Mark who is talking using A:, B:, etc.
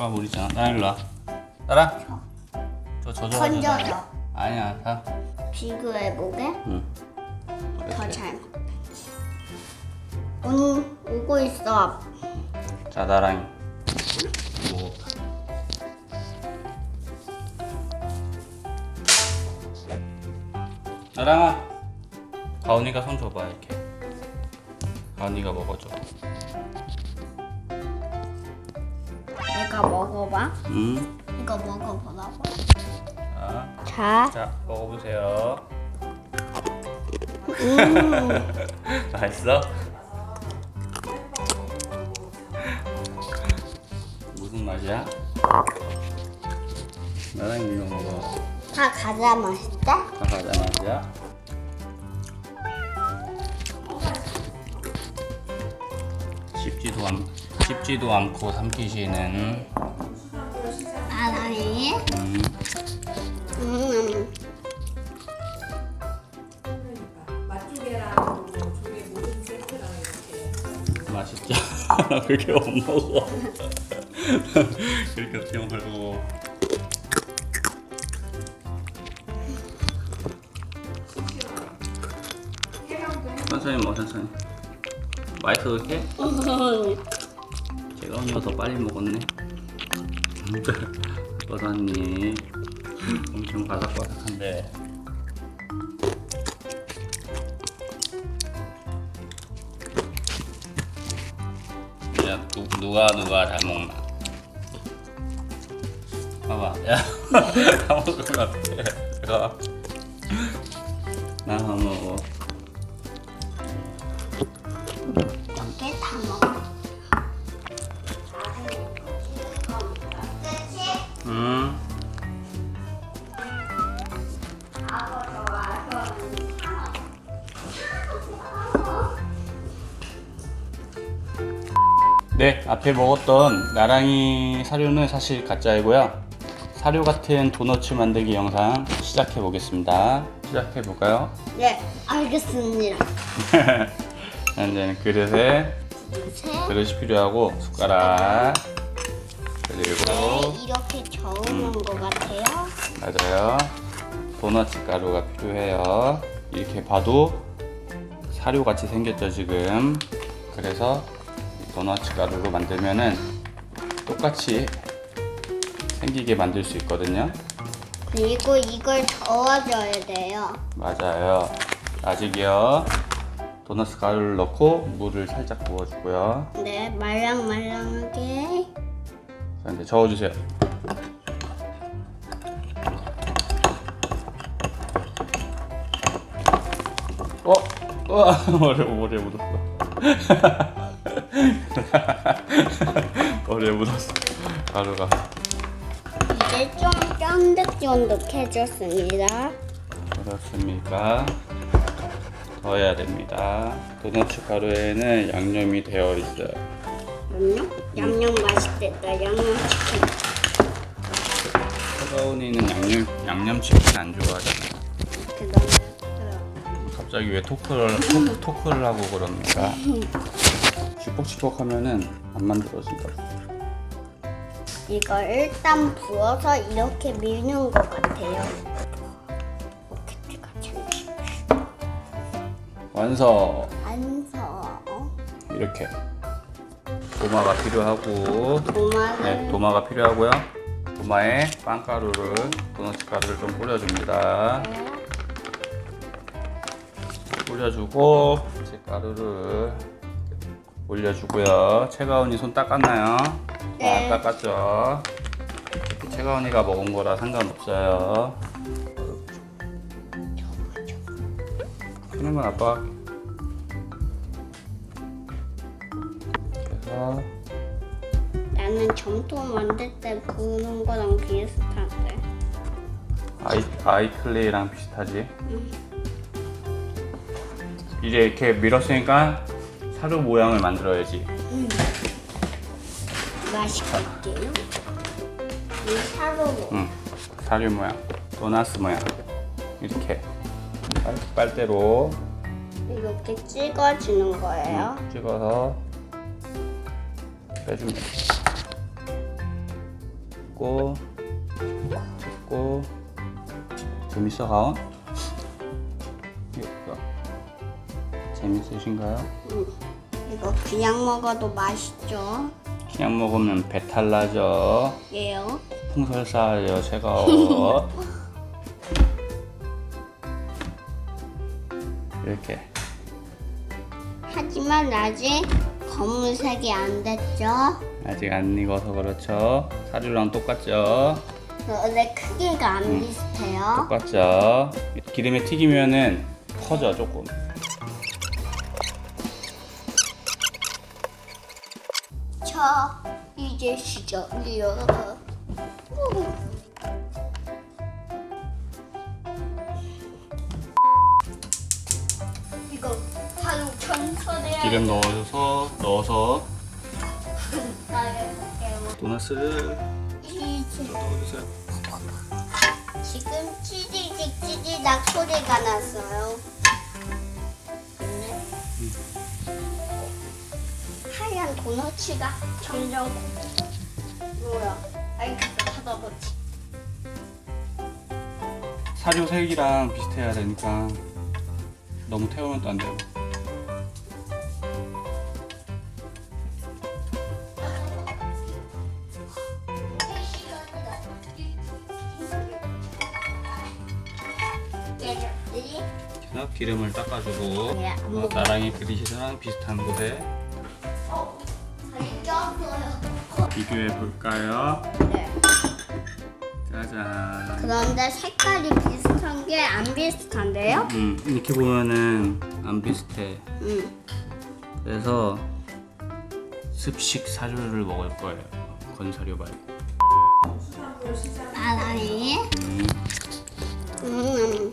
A: 좋아 물 있잖아. 나랑 일로 와. 나랑. 저 젖어.
B: 건져줘.
A: 아니야. 가.
B: 비교해보게.
A: 응.
B: 더 잘. 온, 오고 있어.
A: 자 나랑. 뭐. 나랑아. 가온이가 손 줘봐 이렇게. 가온이가 먹어줘.
B: 내가 먹어봐.
A: 응.
B: 이거 먹어보라고.
A: 자,
B: 자.
A: 자 먹어보세요.
B: 음.
A: 맛있어? 무슨 맛이야? 나랑 이거 먹어.
B: 다 가자 맛있다.
A: 다 과자 맛이야? 씹지도 않, 씹지도 않고 삼키시는
B: 아랑이.
A: 음,
B: 음.
A: 맛있죠? 나 그렇게 못 먹어. 그렇게 어떻게 먹으려고. 천천히 먹어, 천천히. 맛있어, 그렇게? 제가 오늘 더 빨리 먹었네. 버섯님 엄청 바삭바삭한데. 야, 누, 누가 누가 잘 먹나? 봐봐, 야, 다 먹을 것 같아. 내가 나한 먹어. 네, 앞에 먹었던 나랑이 사료는 사실 가짜이고요. 사료 같은 도너츠 만들기 영상 시작해 보겠습니다. 시작해 볼까요?
B: 네, 알겠습니다.
A: 현재는 그릇에
B: 셋.
A: 그릇이 필요하고 숟가락 그리고
B: 네, 이렇게 저으는 것 같아요.
A: 맞아요. 도너츠 가루가 필요해요. 이렇게 봐도 사료 같이 생겼죠 지금. 그래서 이 도너츠 가루로 만들면은 똑같이 생기게 만들 수 있거든요.
B: 그리고 이걸 저어줘야 돼요.
A: 맞아요. 아직이요. 도너츠 가루를 넣고 물을 살짝 부어주고요.
B: 네, 말랑말랑하게.
A: 자 이제 저어주세요. 어? 어? 머리에 머리에 묻었어. 머리에 묻었어. 가루가.
B: 이제 좀 쫀득쫀득해졌습니다.
A: 그렇습니까? 넣어야 됩니다. 도너츠 가루에는 양념이 되어 있어요.
B: 양념? 양념 맛있겠다. 양념 치킨.
A: 서가온이는 양념 양념치킨 안 좋아하잖아. 갑자기 왜 토크를 토, 토크를 하고 그럽니까? 시폭시폭 하면은 안 만들어진다.
B: 이거 일단 부어서 이렇게 밀는 것 같아요.
A: 완성.
B: 안서
A: 이렇게 도마가 필요하고
B: 도마를
A: 네 도마가 필요하고요. 도마에 빵가루를 도너츠 가루를 좀 뿌려줍니다. 뿌려주고 이제 가루를 올려주고요. 채가온이 손 닦았나요?
B: 네.
A: 아, 닦았죠. 채가온이가 먹은 거라 상관없어요. 하는 건 아빠. 그래서
B: 나는 점토 만들 때 부는 거랑 비슷한데.
A: 아이 아이클레이랑 비슷하지. 이제 이렇게 밀었으니까 사료 모양을 만들어야지.
B: 맛있겠게요. 이 사료로
A: 응. 사료 모양, 도나스 모양 이렇게 빨, 빨대로
B: 이렇게 찍어주는 거예요.
A: 찍어서 빼주면 돼. 찍고 찍고 재밌어 가온? 재밌으신가요?
B: 이거 그냥 먹어도 맛있죠?
A: 그냥 먹으면 배탈 나죠.
B: 예요.
A: 풍설사요 제가 이렇게
B: 하지만 아직 검은색이 안 됐죠?
A: 아직 안 익어서 그렇죠. 사료랑 똑같죠.
B: 근데 크기가 안 비슷해요.
A: 똑같죠. 기름에 튀기면은 커져 조금.
B: 자, 이제 시작이야. 이거 바로 전설의
A: 기름 넣어서 넣어서 도넛을
B: 이제
A: 넣어주세요.
B: 지금 찌질직 찌질락 소리가 났어요. 도너츠가 점점 뭐야? 알겠어, 찾아보지.
A: 사료 색이랑 비슷해야 되니까 너무 태우면 또안 돼요.
B: 얘들이
A: 그래서 기름을 닦아주고
B: 네, 먹어.
A: 나랑이 그릇이랑 비슷한 곳에 비교해 볼까요?
B: 네.
A: 짜잔.
B: 그런데 색깔이 비슷한 게 안 비슷한데요?
A: 음, 이렇게 보면은 안 비슷해.
B: 응.
A: 그래서 습식 사료를 먹을 거예요. 건사료 말고.
B: 나랑이. 음.